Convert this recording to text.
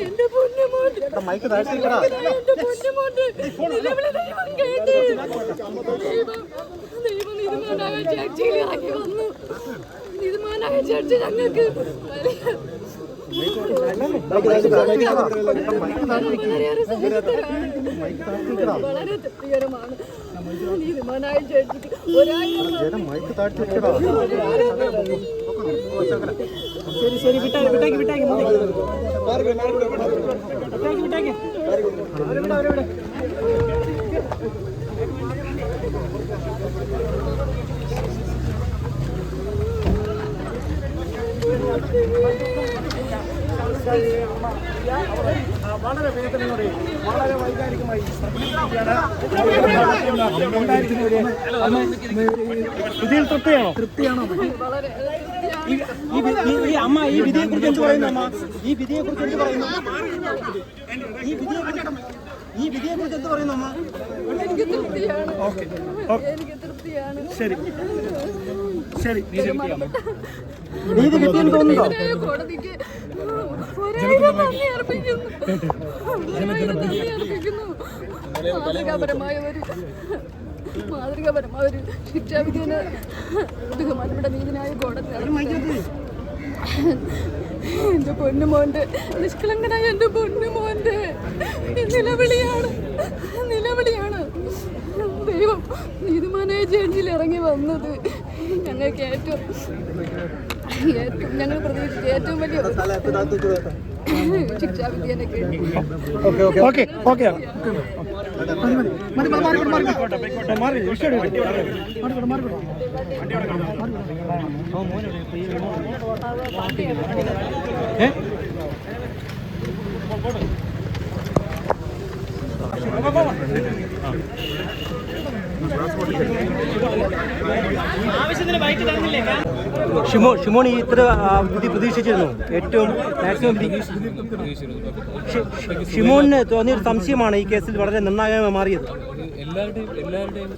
എന്റെ പൊന്നുമോൻ മൈക്ക് താഴ്ത്തിക്കടാ എന്റെ പൊന്നുമോൻ നിലവിളി ദൈവം കേട്ട്. ദൈവം ദൈവം നീതിമാനായ ചർച്ചയിൽ ഇറങ്ങി വന്നു തീരുമാനമായ ചർച്ച ഞങ്ങൾക്ക്. വളരെ തൃപ്തികരമാണ് നീതിമാനായ ചർച്ചയ്ക്ക് ശരി ശരി വിട്ടാക്കി വിട്ടാക്കി വിട്ടാക്കി വിട്ടാക്കി വിട്ടാക്കി അവരെ വിടാം അവരെ വിടാം വളരെ വേദനയോടെ വളരെ വൈകാരികമായി ഇതിൽ തൃപ്തിയാണോ? തൃപ്തിയാണോ? ഈ അമ്മ ഈ വിധിയെ കുറിച്ച് എന്ത് പറയുന്നു അമ്മ? ഈ വിധിയെ കുറിച്ച് എന്ത് പറയുന്നു? ഈ വിധിയെ കുറിച്ച് ഈ വിധിയെ കുറിച്ച് എന്ത് പറയുന്നു അമ്മ? എനിക്ക് തൃപ്തിയാണ്. എനിക്ക് തൃപ്തിയാണ്. ശരി. ശരി. നീതി കിട്ടിയെന്ന് തോന്നുന്നുണ്ടോ? മാതൃകാപരമായ ഒരു മാതൃകാപരമായ ഒരു ശിക്ഷാവിധിന് ബഹുമാനപ്പെട്ട നീതിനായ കോടതി നടത്തി. എന്റെ പൊന്നുമോന്റെ നിഷ്കളങ്കനായ എന്റെ പൊന്നുമോന്റെ നിലവിളിയാണ് നിലവിളിയാണ്. ദൈവം നീതിമാനായ ജഡ്ജിൽ ഇറങ്ങി വന്നത് ഞങ്ങൾക്ക് ഏറ്റവും ഞങ്ങൾ പ്രതീക്ഷിച്ച ഏറ്റവും വലിയ ശിക്ഷാവിധി എനിക്ക് ഓക്കെ. ഓക്കെ ഓക്കെ ഷിമോ ഷിമോൺ ഈ ഇത്ര വിധി പ്രതീക്ഷിച്ചിരുന്നു. ഏറ്റവും മാക്സിമം ഷിമോണിന് തോന്നിയൊരു സംശയമാണ് ഈ കേസിൽ വളരെ നിർണായകമായി മാറിയത്. എല്ലാവരുടെയും എല്ലാവരുടെയും